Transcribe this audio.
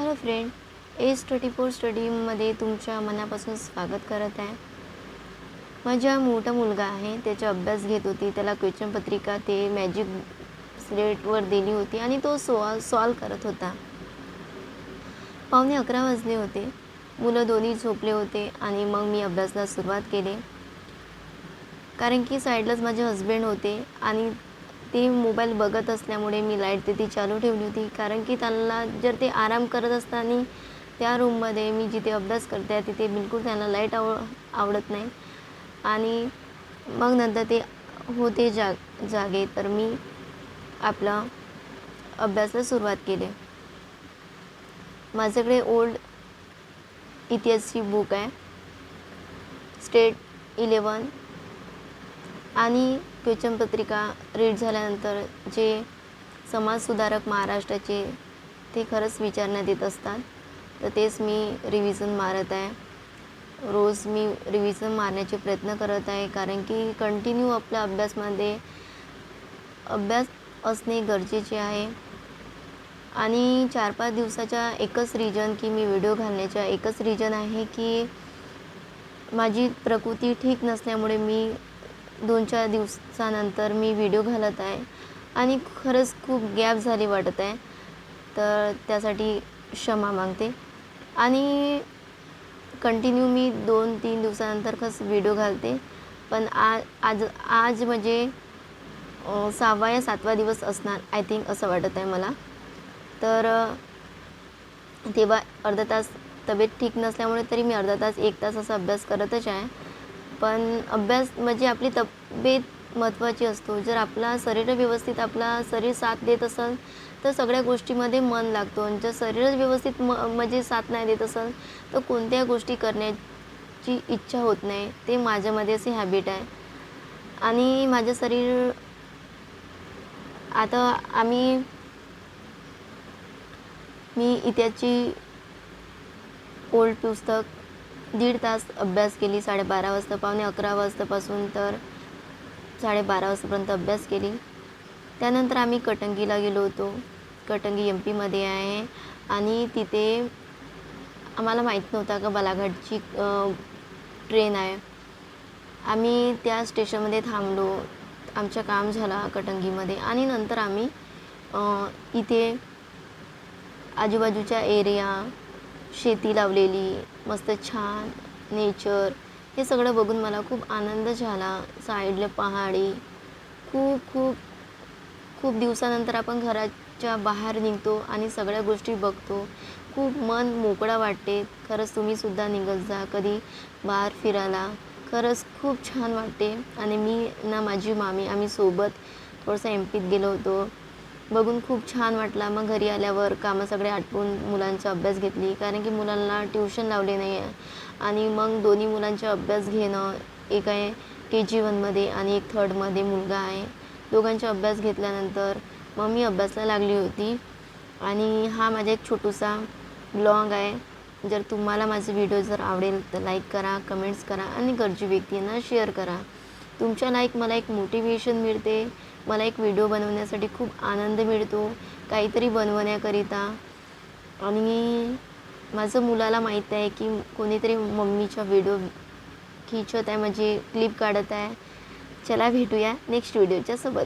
Hello friend edge twenty four स्टडीमध्ये तुमच्या मनापासून स्वागत करत आहे. माझा मोठा मुलगा आहे. त्याचा अभ्यास घेत होती. त्याला क्वेश्चन पत्रिका ते मॅजिक स्लेटवर दिली होती आणि तो सॉ सॉल्व करत होता. पावणे अकरा वाजले होते. मुलं दोन्ही झोपले होते आणि मग मी अभ्यासाला सुरुवात केली. कारण की साईडलाच माझे हस्बंड होते आणि ती मोबाईल बघत असल्यामुळे मी लाइट तिथे चालू ठेवली होती. कारण की त्यांना जर ते आराम करत असताना त्या रूममध्ये मी जिथे अभ्यास करते आहे तिथे बिलकुल त्यांना लाइट आव आवडत नाही. आणि मग नंतर ते होते जाग जागे तर मी आपला अभ्यासाला सुरुवात केली. माझ्याकडे ओल्ड इतिहासची बुक आहे. स्टेट इलेवन आणि क्वेश्चन पत्रिका रीड झाल्यानंतर जे समाजसुधारक महाराष्ट्राचे ते खरंच विचारण्यात येत असतात. तर तेच मी रिव्हिजन मारत आहे. रोज मी रिव्हिजन मारण्याचे प्रयत्न करत आहे. कारण की कंटिन्यू आपल्या अभ्यासमध्ये अभ्यास असणे गरजेचे आहे. आणि चार पाच दिवसाच्या एकच रिजन की मी व्हिडिओ घालण्याच्या एकच रिजन आहे की माझी प्रकृती ठीक नसल्यामुळे मी दोन चार दिवसानंतर मी व्हिडिओ घालत आहे. आणि खरंच खूप गॅप झाली वाटत आहे. तर त्यासाठी क्षमा मागते. आणि कंटिन्यू मी दोन तीन दिवसानंतर खरंच व्हिडिओ घालते. पण आज आज आज म्हणजे सहावा या सातवा दिवस असणार आय थिंक असं वाटत आहे मला. तर तेव्हा अर्धा तास तब्येत ठीक नसल्यामुळे तरी मी अर्धा तास एक तास असा अभ्यास करतच आहे. पण अभ्यास म्हणजे आपली तब्येत महत्त्वाची असतो. जर आपला शरीर व्यवस्थित आपला शरीर साथ देत असेल तर सगळ्या गोष्टीमध्ये मन लागतो. आणि जर शरीरच व्यवस्थित म म्हणजे साथ नाही देत असेल तर कोणत्या गोष्टी करण्याची इच्छा होत नाही. ते माझ्यामध्ये असे हॅबिट आहे. आणि माझं शरीर आता आम्ही मी इत्याची ओल्ड पुस्तक दीड तास अभ्यास केली साडेबारा वाजता पावणे अकरा वाजतापासून तर साडेबारा वाजतापर्यंत अभ्यास केली. त्यानंतर आम्ही कटंगीला गेलो होतो. कटंगी एम पीमध्ये आहे आणि तिथे आम्हाला माहीत नव्हता का बालाघाटची ट्रेन आहे. आम्ही त्या स्टेशनमध्ये थांबलो. आमचं काम झाला कटंगीमध्ये आणि नंतर आम्ही इथे आजूबाजूच्या एरिया शेती लावलेली मस्त छान नेचर हे सगळं बघून मला खूप आनंद झाला. साईडला पहाडी. खूप खूप खूप दिवसानंतर आपण घराच्या बाहेर निघतो आणि सगळ्या गोष्टी बघतो. खूप मन मोकळा वाटते. खरंच तुम्हीसुद्धा निघत जा. कधी बाहेर फिरायला. खरंच खूप छान वाटते. आणि मी ना माझी मामी आम्ही सोबत थोडंसं एम पीत गेलो होतो. बघून खूप छान वाटला. मग घरी आल्यावर कामं सगळे आटपून मुलांचा अभ्यास घेतली. कारण की मुलांना ट्युशन लावले नाही आहे आणि मग दोन्ही मुलांचा अभ्यास घेणं एक आहे के जी वनमध्ये आणि एक थर्डमध्ये मुलगा आहे. दोघांचा अभ्यास घेतल्यानंतर मग मी अभ्यासला लागली होती. आणि हा माझा एक छोटूसा ब्लॉग आहे. जर तुम्हाला माझे व्हिडिओ जर आवडेल तर लाईक करा कमेंट्स करा आणि गरजू व्यक्तींना शेअर करा. तुमच्या लाईक मला एक मोटिवेशन मिळते. मला एक व्हिडिओ बनवण्यासाठी खूप आनंद मिळतो काहीतरी बनवण्याकरिता. आणि माझं मुलाला माहीत आहे की कोणीतरी मम्मीचा व्हिडिओ खिचत आहे म्हणजे क्लिप काढत आहे. चला भेटूया नेक्स्ट व्हिडिओच्या सोबत.